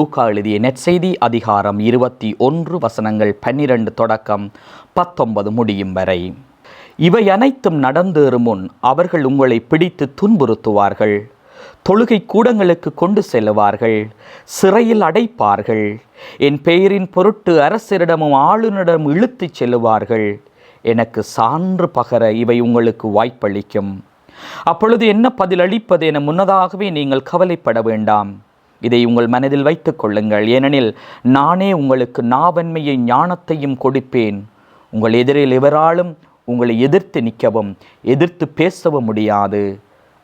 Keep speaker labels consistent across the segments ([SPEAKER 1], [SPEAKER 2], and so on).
[SPEAKER 1] லூக்கா எழுதிய நெற்செய்தி அதிகாரம் இருபத்தி ஒன்று வசனங்கள் பன்னிரண்டு தொடக்கம் பத்தொன்பது முடியும் வரை. இவை அனைத்தும் நடந்தேறும் முன் அவர்கள் உங்களை பிடித்து துன்புறுத்துவார்கள். தொழுகை கூடங்களுக்கு கொண்டு செல்லுவார்கள். சிறையில் அடைப்பார்கள். என் பெயரின் பொருட்டு அரசரிடமும் ஆளுநரிடம் இழுத்துச் செல்லுவார்கள். எனக்கு சான்று பகர இவை உங்களுக்கு வாய்ப்பளிக்கும். அப்பொழுது என்ன பதில் அளிப்பது என முன்னதாகவே நீங்கள் கவலைப்பட வேண்டாம். இதை உங்கள் மனதில் வைத்துக் கொள்ளுங்கள். ஏனெனில் நானே உங்களுக்கு நாவன்மையை ஞானத்தையும் கொடுப்பேன். உங்கள் எதிரில் எவராலும் உங்களை எதிர்த்து நிற்கவும் எதிர்த்து பேசவும் முடியாது.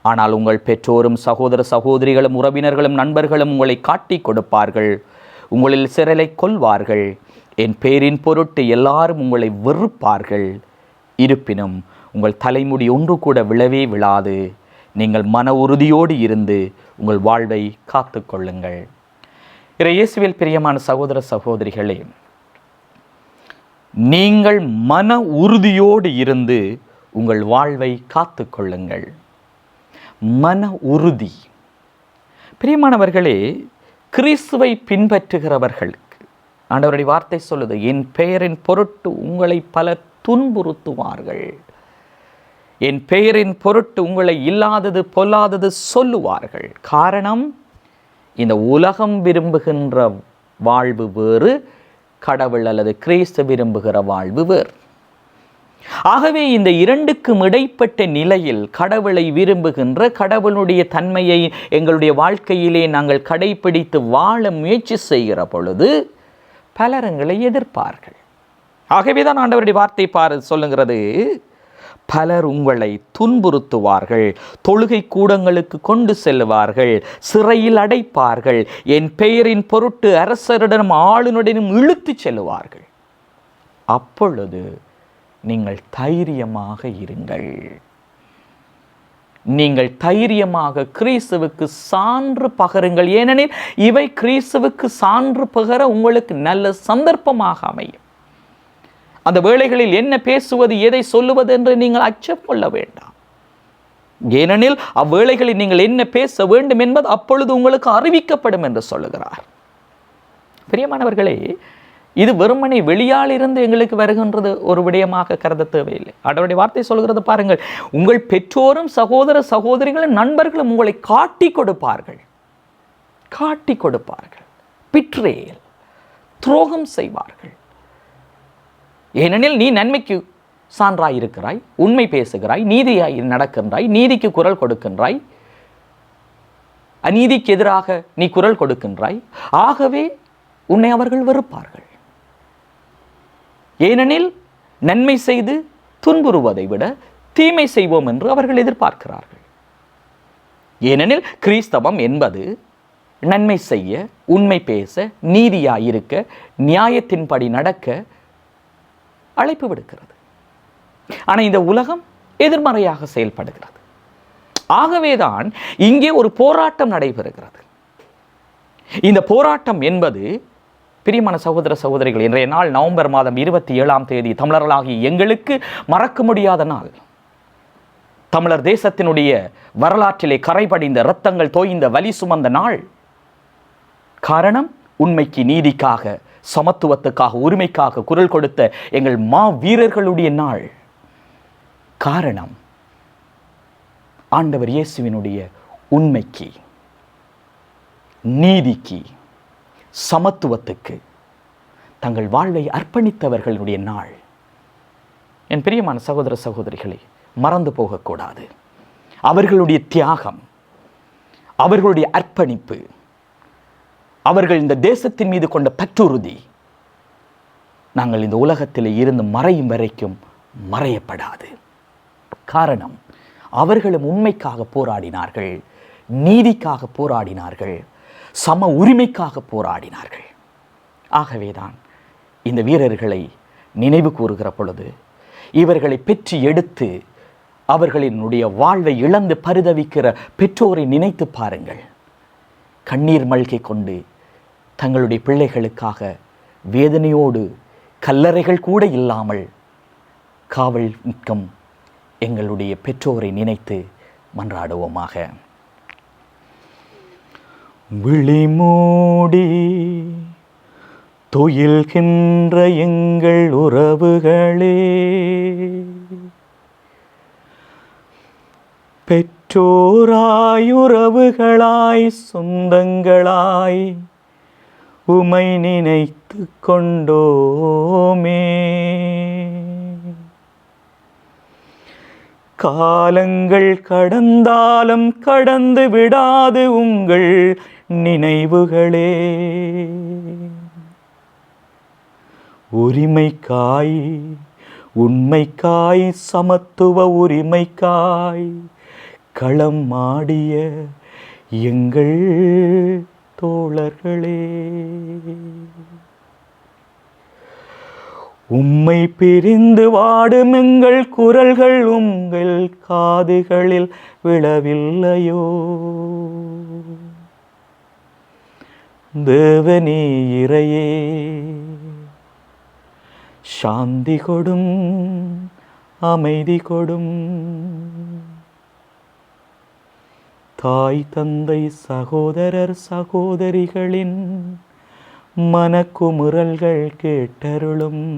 [SPEAKER 1] ஆனால் உங்கள் பெற்றோரும் சகோதர சகோதரிகளும் உறவினர்களும் நண்பர்களும் உங்களை காட்டி கொடுப்பார்கள். உங்களில் சிறலை கொல்வார்கள். என் பேரின் பொருட்டு எல்லாரும் உங்களை வெறுப்பார்கள். இருப்பினும் உங்கள் தலைமுடி ஒன்று கூட விழவே விழாது. நீங்கள் மன உறுதியோடு இருந்து உங்கள் வாழ்வை காத்து கொள்ளுங்கள் இறை இயேசுவில் பிரியமான சகோதர சகோதரிகளே நீங்கள் மன உறுதியோடு இருந்து உங்கள் வாழ்வை காத்து கொள்ளுங்கள் மன உறுதி. பிரியமானவர்களே கிறிஸ்துவை பின்பற்றுகிறவர்களுக்கு ஆண்டவருடைய வார்த்தை சொல்லுது என் பெயரின் பொருட்டு உங்களை பல துன்புறுத்துவார்கள். என் பெயரின் பொருட்டு உங்களை இல்லாதது பொல்லாதது சொல்லுவார்கள். காரணம் இந்த உலகம் விரும்புகின்ற வாழ்வு வேறு கடவுள் அல்லது கிறிஸ்து விரும்புகிற வாழ்வு வேறு. ஆகவே இந்த இரண்டுக்கும் இடைப்பட்ட நிலையில் கடவுளை விரும்புகின்ற கடவுளுடைய தன்மையை எங்களுடைய வாழ்க்கையிலே நாங்கள் கடைபிடித்து வாழ முயற்சி செய்கிற பொழுது பலர் எங்களை எதிர்ப்பார்கள். ஆகவே தான் ஆண்டவருடைய வார்த்தை பாரு சொல்லுங்கிறது பலர் உங்களை துன்புறுத்துவார்கள் தொழுகை கூடங்களுக்கு கொண்டு செல்லுவார்கள் சிறையில் அடைப்பார்கள் என் பெயரின் பொருட்டு அரசரிடனும் ஆளுநரிடனும் இழுத்து செல்லுவார்கள். அப்பொழுது நீங்கள் தைரியமாக இருங்கள். நீங்கள் தைரியமாக கிறிஸ்துவுக்கு சான்று பகருங்கள். ஏனெனில் இவை கிறிஸ்துவுக்கு சான்று பகர உங்களுக்கு நல்ல சந்தர்ப்பமாக அமையும். அந்த வேளைகளில் என்ன பேசுவது எதை சொல்லுவது என்று நீங்கள் அச்சம் கொள்ள வேண்டாம். ஏனெனில் அவ்வேளைகளில் நீங்கள் என்ன பேச வேண்டும் என்பது அப்பொழுது உங்களுக்கு அறிவிக்கப்படும் என்று சொல்லுகிறார். பிரியமானவர்களே இது வெறுமனை வெளியால் இருந்து எங்களுக்கு வருகின்றது ஒரு விடயமாக கருத தேவையில்லை அவருடைய வார்த்தை சொல்கிறது பாருங்கள் உங்கள் பெற்றோரும் சகோதர சகோதரிகளும் நண்பர்களும் உங்களை காட்டி கொடுப்பார்கள். காட்டி கொடுப்பார்கள். பிற்றேல். துரோகம் செய்வார்கள். ஏனெனில் நீ நன்மைக்கு சான்றாய் இருக்கிறாய் உண்மை பேசுகிறாய் நீதியாய் நடக்கின்றாய் நீதிக்கு குரல் கொடுக்கின்றாய். அநீதிக்கு எதிராக நீ குரல் கொடுக்கின்றாய். ஆகவே உன்னை அவர்கள் வெறுப்பார்கள். ஏனெனில் நன்மை செய்து துன்புறுவதை விட தீமை செய்வோம் என்று அவர்கள் எதிர்பார்க்கிறார்கள். ஏனெனில் கிறிஸ்தவம் என்பது நன்மை செய்ய உண்மை பேச நீதியாயிருக்க நியாயத்தின்படி நடக்க அழைப்பு விடுக்கிறது. ஆனால் இந்த உலகம் எதிர்மறையாக செயல்படுகிறது. ஆகவேதான் இங்கே ஒரு போராட்டம் நடைபெறுகிறது. இந்த போராட்டம் என்பது பிரியமான சகோதர சகோதரிகள் இன்றைய நாள் நவம்பர் மாதம் இருபத்தி ஏழாம் தேதி தமிழர்களாகி எங்களுக்கு மறக்க முடியாத நாள். தமிழர் தேசத்தினுடைய வரலாற்றிலே கரைபடிந்த இரத்தங்கள் தோய்ந்த வலி சுமந்த நாள். காரணம் உண்மைக்கு நீதிக்காக சமத்துவத்துக்காக உரிமைக்காக குரல் கொடுத்த எங்கள் மா வீரர்களுடைய நாள். காரணம் ஆண்டவர் இயேசுவினுடைய உண்மைக்கு நீதிக்கு சமத்துவத்துக்கு தங்கள் வாழ்வை அர்ப்பணித்தவர்களுடைய நாள். என் பிரியமான சகோதர சகோதரிகளை மறந்து போகக்கூடாது. அவர்களுடைய தியாகம் அவர்களுடைய அர்ப்பணிப்பு அவர்கள் இந்த தேசத்தின் மீது கொண்ட பற்றுறுதி நாங்கள் இந்த உலகத்தில் இருந்து மறையும் வரைக்கும் மறையப்படாது. காரணம் அவர்களும் உண்மைக்காக போராடினார்கள் நீதிக்காக போராடினார்கள் சம உரிமைக்காக போராடினார்கள். ஆகவேதான் இந்த வீரர்களை நினைவு கூறுகிற பொழுது இவர்களை பெற்று எடுத்து அவர்களினுடைய வாழ்வை இழந்து பரிதவிக்கிற பெற்றோரை நினைத்து பாருங்கள். கண்ணீர் மல்கை கொண்டு தங்களுடைய பிள்ளைகளுக்காக வேதனையோடு கல்லறைகள் கூட இல்லாமல் காவல் நிற்கும் எங்களுடைய பெற்றோரை நினைத்து மன்றாடுவோமாக. விழிமூடி துயில்கின்ற எங்கள் உறவுகளே பெற்றோராய் உறவுகளாய் சொந்தங்களாய் உமை நினைத்து கொண்டோமே. காலங்கள் கடந்தாலும் கடந்து விடாது உங்கள் நினைவுகளே. உரிமைக்காய் உண்மைக்காய் சமத்துவ உரிமைக்காய் களம் ஆடிய எங்கள் தோழர்களே. உம்மை பிரிந்து வாடும் எங்கள் குரல்கள் உங்கள் காதுகளில் விழவில்லையோ. தேவனே இறையே சாந்தி கொடும் அமைதி கொடும். தாய் தந்தை சகோதரர் சகோதரிகளின் மனக்குமுறல்கள் கேட்டருளும்.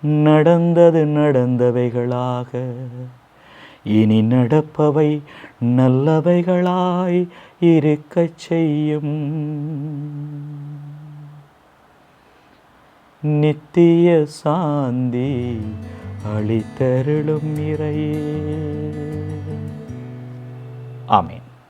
[SPEAKER 1] நடந்தது நடந்தவைகளாக இனி நடப்பவை நல்லவைகளாய் இருக்கச் செய்யும். நித்திய சாந்தி அளித்தருளும் இறையே. Amen.